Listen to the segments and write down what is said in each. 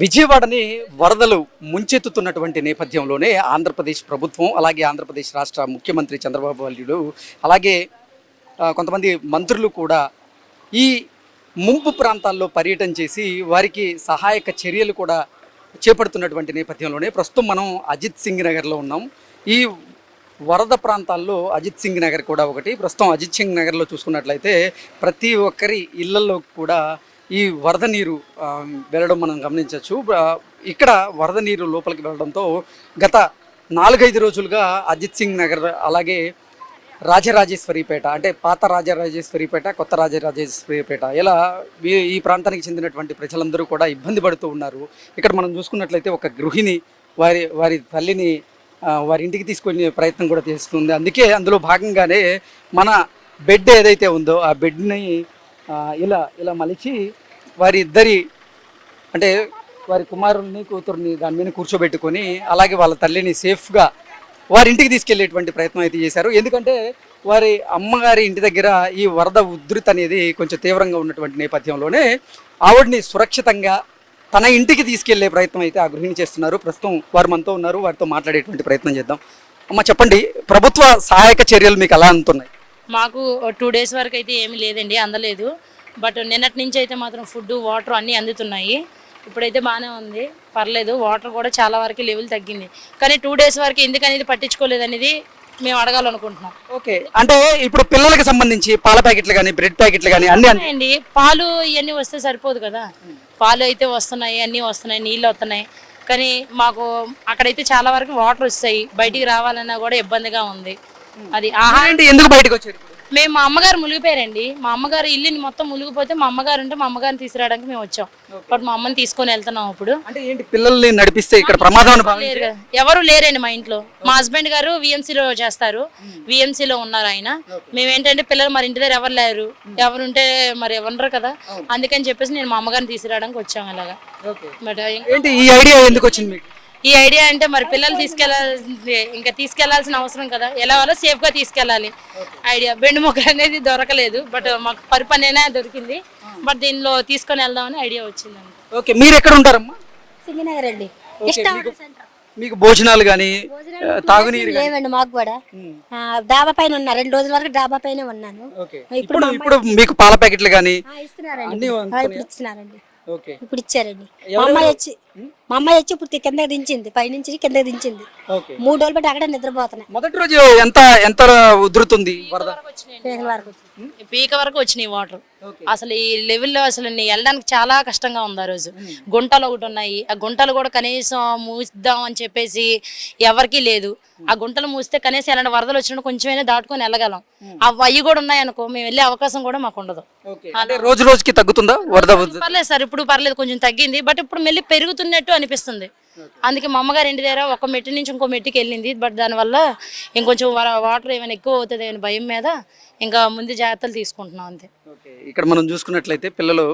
విజయవాడని వరదలు ముంచెత్తుతున్నటువంటి నేపథ్యంలోనే ఆంధ్రప్రదేశ్ ప్రభుత్వం అలాగే ఆంధ్రప్రదేశ్ రాష్ట్ర ముఖ్యమంత్రి చంద్రబాబు నాయుడు అలాగే కొంతమంది మంత్రులు కూడా ఈ ముంపు ప్రాంతాల్లో పర్యటన చేసి వారికి సహాయక చర్యలు కూడా చేపడుతున్నటువంటి నేపథ్యంలోనే ప్రస్తుతం మనం అజిత్ సింగ్ నగర్లో ఉన్నాం. ఈ వరద ప్రాంతాల్లో అజిత్ సింగ్ నగర్ కూడా ఒకటి. ప్రస్తుతం అజిత్ సింగ్ నగర్లో చూసుకున్నట్లయితే ప్రతి ఒక్కరి ఇళ్ళలో కూడా ఈ వరద నీరు వెళ్ళడం మనం గమనించవచ్చు. ఇక్కడ వరద నీరు లోపలికి వెళ్ళడంతో గత నాలుగైదు రోజులుగా అజిత్ సింగ్ నగర్ అలాగే రాజరాజేశ్వరిపేట అంటే పాత రాజరాజేశ్వరిపేట కొత్త రాజరాజేశ్వరిపేట ఇలా ఈ- ఈ ప్రాంతానికి చెందినటువంటి ప్రజలందరూ కూడా ఇబ్బంది పడుతూ ఉన్నారు. ఇక్కడ మనం చూసుకున్నట్లయితే ఒక గృహిణి వారి వారి తల్లిని వారి ఇంటికి తీసుకునే ప్రయత్నం కూడా చేస్తుంది. అందుకే అందులో భాగంగానే మన బెడ్ ఏదైతే ఉందో ఆ బెడ్ని ఇలా ఇలా మలిచి వారి ఇద్దరి అంటే వారి కుమారుల్ని కూతుర్ని దాని మీద కూర్చోబెట్టుకొని అలాగే వాళ్ళ తల్లిని సేఫ్గా వారి ఇంటికి తీసుకెళ్ళేటువంటి ప్రయత్నం అయితే చేశారు. ఎందుకంటే వారి అమ్మగారి ఇంటి దగ్గర ఈ వరద ఉధృతి అనేది కొంచెం తీవ్రంగా ఉన్నటువంటి నేపథ్యంలోనే ఆవిడని సురక్షితంగా తన ఇంటికి తీసుకెళ్ళే ప్రయత్నం అయితే ఆ గృహిణి చేస్తున్నారు. ప్రస్తుతం వారు మనతో ఉన్నారు వారితో మాట్లాడేటువంటి ప్రయత్నం చేద్దాం. అమ్మ చెప్పండి ప్రభుత్వ సహాయక చర్యలు మీకు ఎలా అందుతున్నాయి మాకు టూ డేస్ వరకు అయితే ఏమీ లేదండి అందలేదు. బట్ నిన్నటి నుంచి అయితే మాత్రం ఫుడ్ వాటర్ అన్నీ అందుతున్నాయి. ఇప్పుడైతే బాగానే ఉంది. పర్లేదు వాటర్ కూడా చాలా వరకు లెవెల్ తగ్గింది. కానీ టూ డేస్ వరకు ఎందుకు అనేది పట్టించుకోలేదు అనేది మేము అడగాలనుకుంటున్నాం. ఓకే. అంటే ఇప్పుడు పిల్లలకి సంబంధించి పాల ప్యాకెట్లు కానీ బ్రెడ్ ప్యాకెట్లు కానీ అన్ని అండి పాలు ఇవన్నీ వస్తే సరిపోదు కదా. పాలు అయితే వస్తున్నాయి అన్నీ వస్తున్నాయి నీళ్ళు వస్తున్నాయి. కానీ మాకు అక్కడైతే చాలా వరకు వాటర్ వస్తాయి. బయటికి రావాలన్నా కూడా ఇబ్బందిగా ఉంది. అది ఆహారం ఎందుకు బయటకు వచ్చారు? మేము మా అమ్మగారు మునిగిపోయారండి. మా అమ్మగారు ఇల్లుని మొత్తం మునిగిపోతే మా అమ్మగారు ఉంటే మా అమ్మగారిని తీసుకురావడానికి మేము వచ్చాం. బట్ మా అమ్మని తీసుకొని వెళ్తున్నాం ఇప్పుడు అంటే ఏంటి పిల్లల్ని నడిపిస్తే ఇక్కడ ప్రమాదం. ఎవరు లేరండి మా ఇంట్లో. మా హస్బెండ్ గారు విఎంసీలో చేస్తారు. విఎంసీలో ఉన్నారు ఆయన. మేమేంటంటే పిల్లలు మరి ఇంటి దగ్గర ఎవరు లేరు. ఎవరు ఉంటే మరి ఎవరు కదా. అందుకని చెప్పేసి నేను మా అమ్మగారిని తీసుకురావడానికి వచ్చాం అలాగా. బట్ ఏంటి ఈ ఐడియా ఎందుకు వచ్చింది మీకు? ఈ ఐడియా అంటే మరి పిల్లలు తీసుకెళ్ళాల్సి ఇంకా తీసుకెళ్ళాల్సిన అవసరం కదా. ఎలా వాళ్ళో సేఫ్గా తీసుకెళ్ళాలి. ఐడియా. బెండు మొక్క అనేది దొరకలేదు బట్ మాకు పరిపనేనే దొరికింది. బట్ దీనిలో తీసుకొని వెళ్దామని ఐడియా వచ్చింది. ఓకే మీరు ఎక్కడ ఉంటారమ్మా? సింగనగర్ అండి. మీకు భోజనాలు కానీ తాగునీరు లేవండి మాకు కూడా. ఆ, డాబా పైన ఉన్నా రెండు రోజుల వరకు డాబా పైన ఉన్నాను. ఇప్పుడు ఇప్పుడు మీకు పాల ప్యాకెట్లు కానీ ఇస్తున్నారండి. అన్నీ ఇప్పుడు ఓకే. ఇప్పుడు ఇచ్చారండి. మా అమ్మాయి వచ్చి మా అమ్మాయి వచ్చి ఇప్పుడు కిందకి దించింది పైనుంచి కిందకి దించింది. ఓకే. మూడు రోజులు బట్టి అక్కడ నిద్రపోతున్నాయి. మొదటి రోజు ఎంత ఎంత ఉధృతుంది వరకు పీక వరకు వచ్చినాయి వాటర్. అసలు ఈ లెవెల్లో అసలు నీ వెళ్ళడానికి చాలా కష్టంగా ఉంది ఆ రోజు. గుంటలు ఒకటి ఉన్నాయి. ఆ గుంటలు కూడా కనీసం మూసిద్దాం అని చెప్పేసి ఎవరికీ లేదు. ఆ గుంటలు మూస్తే కనీసం ఎలాంటి వరదలు వచ్చినప్పుడు కొంచెమైనా దాటుకొని వెళ్ళగలం. అవి అవి కూడా ఉన్నాయి అనుకో మేము వెళ్ళే అవకాశం కూడా మాకు ఉండదు. అంటే రోజు రోజుకి తగ్గుతుందా? వరద? పర్లేదు సార్ ఇప్పుడు పర్లేదు కొంచెం తగ్గింది. బట్ ఇప్పుడు మళ్ళీ ఉన్నట్టు అనిపిస్తుంది. అందుకే మా అమ్మగారు ఇంటి దగ్గర ఒక మెట్టి నుంచి ఇంకో మెట్టుకి వెళ్ళింది. బట్ దానివల్ల ఇంకొంచెం వాటర్ ఏమైనా ఎక్కువ అవుతుంది అని భయం మీద ఇంకా ముందు జాగ్రత్తలు తీసుకుంటున్నాం అంతే. ఇక్కడ మనం చూసుకున్నట్లయితే పిల్లలు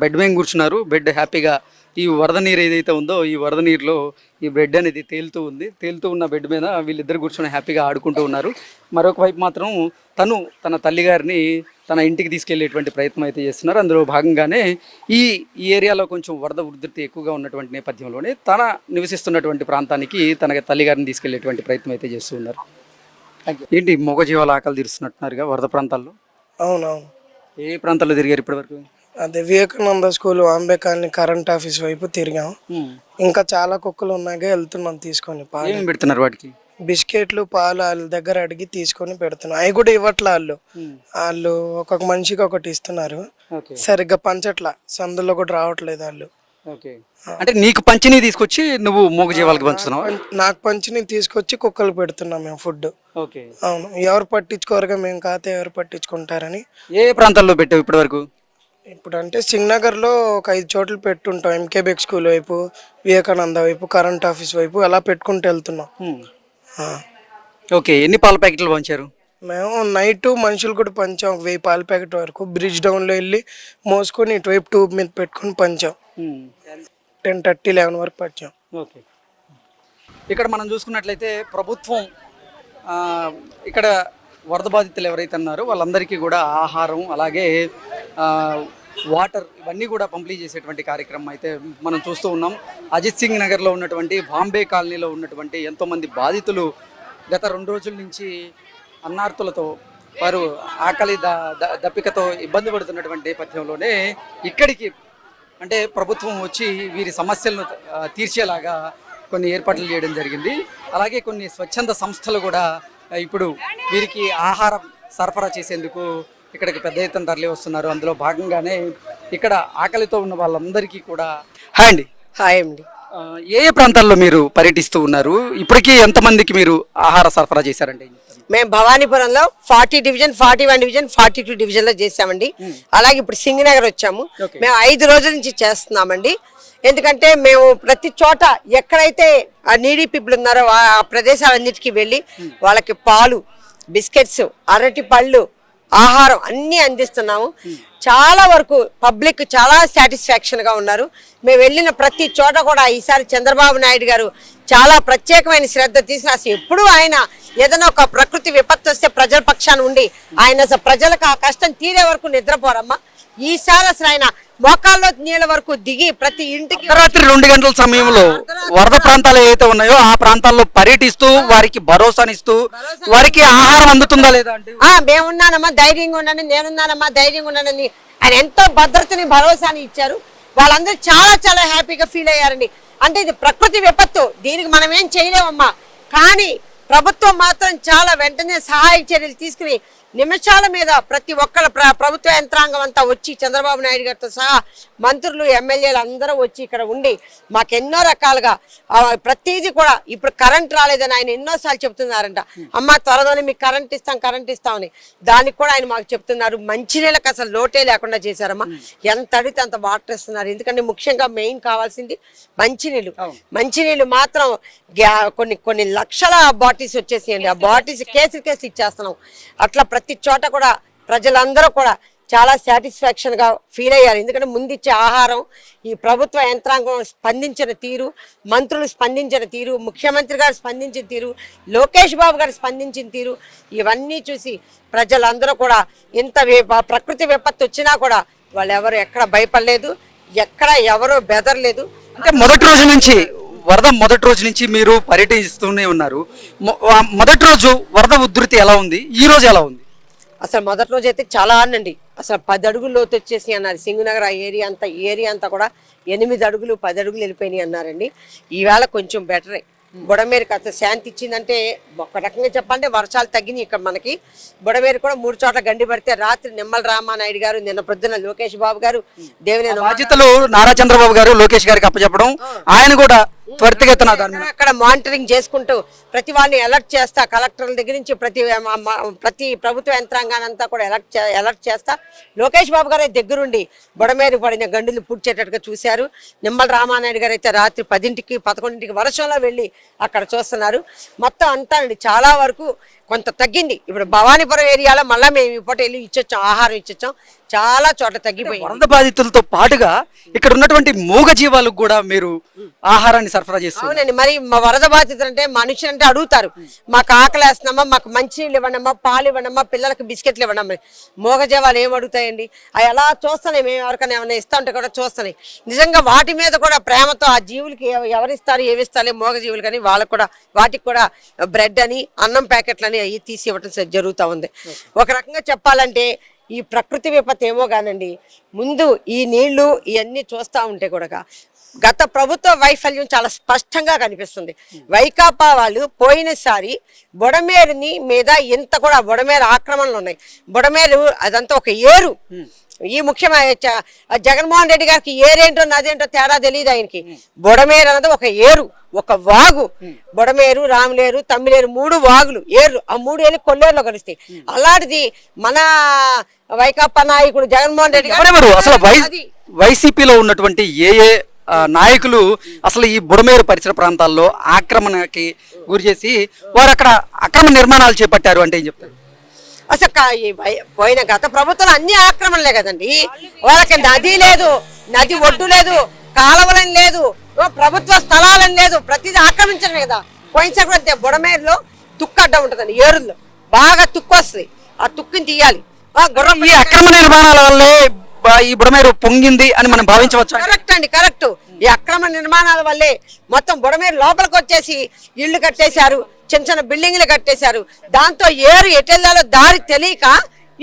బెడ్ మీద కూర్చున్నారు. బెడ్ హ్యాపీగా ఈ వరద నీరు ఏదైతే ఉందో ఈ వరద నీరులో ఈ బెడ్ అనేది తేలుతూ ఉంది. తేలుతూ ఉన్న బెడ్ మీద వీళ్ళిద్దరు కూర్చొని హ్యాపీగా ఆడుకుంటూ ఉన్నారు. మరొక వైపు మాత్రం తను తన తల్లిగారిని తన ఇంటికి తీసుకెళ్ళేటువంటి ప్రయత్నం అయితే చేస్తున్నారు. అందులో భాగంగానే ఈ ఈ ఏరియాలో కొంచెం వరద ఉధృతి ఎక్కువగా ఉన్నటువంటి నేపథ్యంలోనే తన నివసిస్తున్నటువంటి ప్రాంతానికి తన తల్లిగారిని తీసుకెళ్ళేటువంటి ప్రయత్నం అయితే చేస్తూ ఉన్నారు. ఏంటి మూగజీవాల ఆకలి తీరుస్తున్నట్టున్నారుగా వరద ప్రాంతాల్లో? అవునవును. ఏ ప్రాంతాల్లో తిరిగారు ఇప్పటివరకు? అదే Vivekananda school Vambay colony current office వైపు తిరిగాం. ఇంకా చాలా కుక్కలు ఉన్నాక వెళ్తున్నాం తీసుకొని పెడుతున్నారు వాటికి? బిస్కెట్లు పాలు వాళ్ళ దగ్గర అడిగి తీసుకొని పెడుతున్నాం. అవి కూడా ఇవ్వట్లే వాళ్ళు. వాళ్ళు ఒక్కొక్క మనిషికి ఒకటి ఇస్తున్నారు. సరిగ్గా పంచట్ల. సందులో కూడా రావట్లేదు వాళ్ళు. అంటే నీకు పంచిని తీసుకొచ్చి నువ్వు మూగజీవాలకు పంచుతున్నావా? నాకు పంచిని తీసుకొచ్చి కుక్కలు పెడుతున్నాం మేము ఫుడ్. అవును. ఎవరు పట్టించుకోరుగా మేము కాతే ఎవరు పట్టించుకుంటారని. ఏ ప్రాంతాల్లో పెట్టావు ఇప్పటివరకు? ఇప్పుడు అంటే సింగ్నగర్లో ఒక ఐదు చోట్ల పెట్టుంటాం. ఎంకేబెక్ స్కూల్ వైపు వివేకానంద వైపు కరెంట్ ఆఫీస్ వైపు అలా పెట్టుకుంటూ వెళ్తున్నాం. ఓకే ఎన్ని పాల ప్యాకెట్లు పంచారు? మేము నైట్ మనుషులు కూడా పంచాం ఒక వెయ్యి పాల ప్యాకెట్ వరకు. బ్రిడ్జ్ డౌన్లో వెళ్ళి మోసుకొని ఇటువైపు ట్యూబ్ మీద పెట్టుకొని పంచాం. టెన్ థర్టీ లెవెన్ వరకు పంచాం. ఓకే. ఇక్కడ మనం చూసుకున్నట్లయితే ప్రభుత్వం ఇక్కడ వరద బాధితులు ఎవరైతే ఉన్నారో వాళ్ళందరికీ కూడా ఆహారం అలాగే వాటర్ ఇవన్నీ కూడా పంపిణీ చేసేటువంటి కార్యక్రమం అయితే మనం చూస్తూ ఉన్నాం. అజిత్ సింగ్ నగర్లో ఉన్నటువంటి బాంబే కాలనీలో ఉన్నటువంటి ఎంతోమంది బాధితులు గత రెండు రోజుల నుంచి అన్నార్తులతో వారు ఆకలి ద దప్పికతో ఇబ్బంది పడుతున్నటువంటి నేపథ్యంలోనే ఇక్కడికి అంటే ప్రభుత్వం వచ్చి వీరి సమస్యలను తీర్చేలాగా కొన్ని ఏర్పాట్లు చేయడం జరిగింది. అలాగే కొన్ని స్వచ్ఛంద సంస్థలు కూడా ఇప్పుడు వీరికి ఆహారం సరఫరా చేసేందుకు ఇక్కడికి పెద్ద ఎత్తున తరలి వస్తున్నారు అందులో భాగంగానే ఇక్కడ ఆకలితో ఉన్న వాళ్ళందరికీ కూడా హాయ్ అండి. హాయ్ అండి. ఆ, ఏ ఏ ప్రాంతాల్లో మీరు పర్యటిస్తూ ఉన్నారు? ఇప్పటికీ ఎంతమందికి మీరు ఆహార సరఫరా చేశారంటే మేము భవానీపురంలో forty division forty one division forty two డివిజన్లో చేసామండి అలాగే ఇప్పుడు సింగనగర్ వచ్చాము. Okay. మేము ఐదు రోజుల నుంచి చేస్తున్నామండి. ఎందుకంటే మేము ప్రతి చోట ఎక్కడైతే ఆ నీడీ పీపుల్ ఉన్నారో ఆ ఆ ప్రదేశాలన్నిటికీ వెళ్ళి వాళ్ళకి పాలు బిస్కెట్స్ అరటి పళ్ళు ఆహారం అన్నీ అందిస్తున్నాము. చాలా వరకు పబ్లిక్ చాలా సాటిస్ఫాక్షన్గా ఉన్నారు. మేము వెళ్ళిన ప్రతి చోట కూడా ఈసారి చంద్రబాబు నాయుడు గారు చాలా ప్రత్యేకమైన శ్రద్ధ తీసుకుని అసలు ఎప్పుడూ ఆయన ఏదైనా ఒక ప్రకృతి విపత్తు వస్తే ప్రజల పక్షాన ఉండి ఆయన ప్రజలకు ఆ కష్టం తీరే వరకు నిద్రపోరమ్మా. ఈసారి అసలు ఆయన మోకాల్లో నీళ్ళ వరకు దిగి ప్రతి ఇంటికి రాత్రి రెండు గంటల సమయంలో వరద ప్రాంతాలు ఏవైతే ఉన్నాయో ఆ ప్రాంతాల్లో పర్యటిస్తూ వారికి భరోసానిస్తూ వారికి ఆహారం అందుతుందా లేదా ఆ మేమున్నానమ్మా ధైర్యంగా ఉండండి నేనున్నానమ్మా ధైర్యంగా ఉండండి ఆయన ఎంతో భద్రతని భరోసాని ఇచ్చారు. వాళ్ళందరూ చాలా చాలా హ్యాపీగా ఫీల్ అయ్యారండి. అంటే ఇది ప్రకృతి విపత్తు. దీనికి మనం ఏం చేయలేమమ్మా. కానీ ప్రభుత్వం మాత్రం చాలా వెంటనే సహాయ చర్యలు తీసుకుని నిమిషాల మీద ప్రతి ఒక్కళ్ళ ప్ర ప్రభుత్వ యంత్రాంగం అంతా వచ్చి చంద్రబాబు నాయుడు గారితో సహా మంత్రులు ఎమ్మెల్యేలు అందరూ వచ్చి ఇక్కడ ఉండి మాకెన్నో రకాలుగా ఆ, ప్రతిదీ కూడా ఇప్పుడు కరెంట్ రాలేదని ఆయన ఎన్నోసార్లు చెప్తున్నారంట అమ్మ త్వరలోనే మీకు కరెంట్ ఇస్తాం కరెంట్ ఇస్తామని. దానికి కూడా ఆయన మాకు చెప్తున్నారు. మంచినీళ్ళకి అసలు లోటే లేకుండా చేశారమ్మా. ఎంత అడిగితే అంత వాటర్ ఇస్తున్నారు. ఎందుకంటే ముఖ్యంగా మెయిన్ కావాల్సింది మంచినీళ్ళు. మంచినీళ్ళు మాత్రం గ్యా- కొన్ని కొన్ని లక్షల బాటిల్స్ వచ్చేసాయండి ఆ బాటిల్స్ కేసులు కేసులు ఇచ్చేస్తున్నాం. అట్లా ప్రతి చోట కూడా ప్రజలందరూ కూడా చాలా సాటిస్ఫాక్షన్గా ఫీల్ అయ్యారు. ఎందుకంటే ముందు ఇచ్చే ఆహారం ఈ ప్రభుత్వ యంత్రాంగం స్పందించిన తీరు మంత్రులు స్పందించిన తీరు ముఖ్యమంత్రి గారు స్పందించిన తీరు లోకేష్ బాబు గారు స్పందించిన తీరు ఇవన్నీ చూసి ప్రజలందరూ కూడా ఇంత ప్రకృతి విపత్తు వచ్చినా కూడా వాళ్ళు ఎవరు ఎక్కడ భయపడలేదు ఎక్కడ ఎవరు బెదరలేదు. అంటే మొదటి రోజు నుంచి వరద మొదటి రోజు నుంచి మీరు పర్యటిస్తూనే ఉన్నారు. మొ- మొదటి రోజు వరద ఉధృతి ఎలా ఉంది? ఈ రోజు ఎలా ఉంది? అసలు మొదటి రోజు అయితే చాలా ఆనండి. అసలు పది అడుగులు లోతు వచ్చేసి అన్నారు. సింగునగర్ ఆ ఏరియా అంతా ఏరియా అంతా కూడా ఎనిమిది అడుగులు పది అడుగులు వెళ్ళిపోయినాయి అన్నారండి. ఈవేళ కొంచెం బెటరే. బుడమేరుకి అసలు శాంతి ఇచ్చిందంటే ఒక రకంగా చెప్పాలంటే వర్షాలు తగ్గినాయి ఇక్కడ మనకి. బుడమేరు కూడా మూడు చోట్ల గండి పడితే రాత్రి నిమ్మల రామానాయుడు గారు నిన్న ప్రొద్దున లోకేష్ బాబు గారు దేవినేని బాధ్యతలు నారా చంద్రబాబు గారు లోకేష్ గారికి అప్పచెప్పడం. ఆయన కూడా త్వరితగతిన అక్కడ మానిటరింగ్ చేసుకుంటూ ప్రతి వాళ్ళని అలర్ట్ చేస్తా. కలెక్టర్ల దగ్గర నుంచి ప్రతి ప్రతి ప్రభుత్వ యంత్రాంగానంతా కూడా అలర్ట్ చే- అలర్ట్ చేస్తా. లోకేష్ బాబు గారు దగ్గరుండి బుడమేరు పడిన గండులు పూడ్చేటట్టుగా చూశారు. నిమ్మల రామానాయుడు గారు అయితే రాత్రి పదింటికి పదకొండింటికి వర్షంలో వెళ్ళి అక్కడ చూస్తున్నారు. మొత్తం అంతా అండి. చాలా వరకు కొంత తగ్గింది. ఇప్పుడు భవానీపురం ఏరియాలో మళ్ళీ మేము ఇప్పటి వెళ్ళి ఇచ్చొచ్చాం ఆహారం ఇచ్చొచ్చాం. చాలా చోట తగ్గిపోయింది. వరద బాధితులతో పాటుగా ఇక్కడ ఉన్నటువంటి మూగ జీవాలకు కూడా మీరు ఆహారాన్ని సరఫరా చేస్తున్నారు. అవునండి. మరి మా వరద బాధితులు అంటే మనుషులు అంటే అడుగుతారు మాకు ఆకలి వేస్తున్నామా? మాకు మంచినీళ్ళు ఇవ్వండమ్మా పాలు ఇవ్వండమ్మా పిల్లలకి బిస్కెట్లు ఇవ్వండమ్మా మోగజీవాలు ఏం అడుగుతాయండి? అవి ఎలా చూస్తున్నాయి? మేము ఎవరికైనా ఏమైనా ఇస్తా ఉంటే కూడా చూస్తున్నాయి. నిజంగా వాటి మీద కూడా ప్రేమతో ఆ జీవులకి ఎవ- ఎవరిస్తారు ఏమిస్తారు మోగజీవులు కానీ వాళ్ళకు కూడా వాటికి కూడా బ్రెడ్ అని అన్నం ప్యాకెట్లు అని అవి తీసి ఇవ్వటం జరుగుతూ ఉంది. ఒక రకంగా చెప్పాలంటే ఈ ప్రకృతి విపత్తు ఏమో కానండి ముందు ఈ నీళ్ళు ఇవన్నీ చూస్తూ ఉంటే కూడా గత ప్రభుత్వ వైఫల్యం చాలా స్పష్టంగా కనిపిస్తుంది. వైకాపా వాళ్ళు పోయినసారి బుడమేరుని మీద ఇంత కూడా బుడమేరు ఆక్రమణలు ఉన్నాయి. బుడమేరు అదంతా ఒక ఏరు. ఈ ముఖ్యమైన జగన్మోహన్ రెడ్డి గారికి ఏరేంటో నదేంటో తేడా తెలియదు ఆయనకి. బుడమేరు అన్నది ఒక ఏరు ఒక వాగు. బుడమేరు రామలేరు తమ్మిలేరు మూడు వాగులు ఏరు ఆ మూడు ఏళ్ళు కొల్లేరులో కలుస్తాయి. అలాంటిది మన వైకాపా నాయకుడు జగన్మోహన్ రెడ్డి గారు అసలు వైసీపీలో ఉన్నటువంటి ఏ ఏ నాయకులు అసలు ఈ బుడమేరు పరిసర ప్రాంతాల్లో ఆక్రమణకి గురి చేసి వారు అక్కడ అక్రమ నిర్మాణాలు చేపట్టారు అంటే ఏం చెప్తారు? అసలు పోయిన గత ప్రభుత్వం అన్ని ఆక్రమణలే కదండి. వాళ్ళకి నది లేదు నది ఒడ్డు లేదు కాలువలని లేదు ప్రభుత్వ స్థలాలని లేదు ప్రతిదీ ఆక్రమించడమే కదా. పోయినసారి కూడా బుడమేరులో తుక్కు అడ్డం ఉంటుందండి ఏరుల్లో బాగా తుక్కు వస్తుంది. ఆ తుక్కుని తీయాలి. గుర్రం ఈ అక్రమ నిర్మాణాల వల్లే ఈ బుడమేరు పొంగింది అని మనం భావించవచ్చు కరెక్ట్ అండి కరెక్ట్. ఈ అక్రమ నిర్మాణాల వల్లే మొత్తం బుడమేరు లోపలికి వచ్చేసి ఇళ్ళు కట్టేశారు. చిన్న చిన్న బిల్డింగ్లు కట్టేశారు. దాంతో ఏరు ఎటు వెళ్ళాలో దారి తెలియక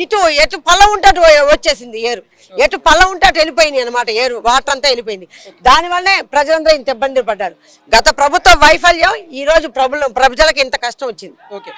ఇటు ఎటు పళ్ళం ఉంటట్టు వచ్చేసింది ఏరు. ఎటు పళ్ళం ఉంటే వెళ్ళిపోయింది అనమాట ఏరు వాటర్ అంతా వెళ్ళిపోయింది. దానివల్లే ప్రజలందరూ ఇంత ఇబ్బంది పడ్డారు. గత ప్రభుత్వ వైఫల్యం ఈ రోజు ప్రభుత్వం ప్రజలకు ఇంత కష్టం వచ్చింది. ఓకే.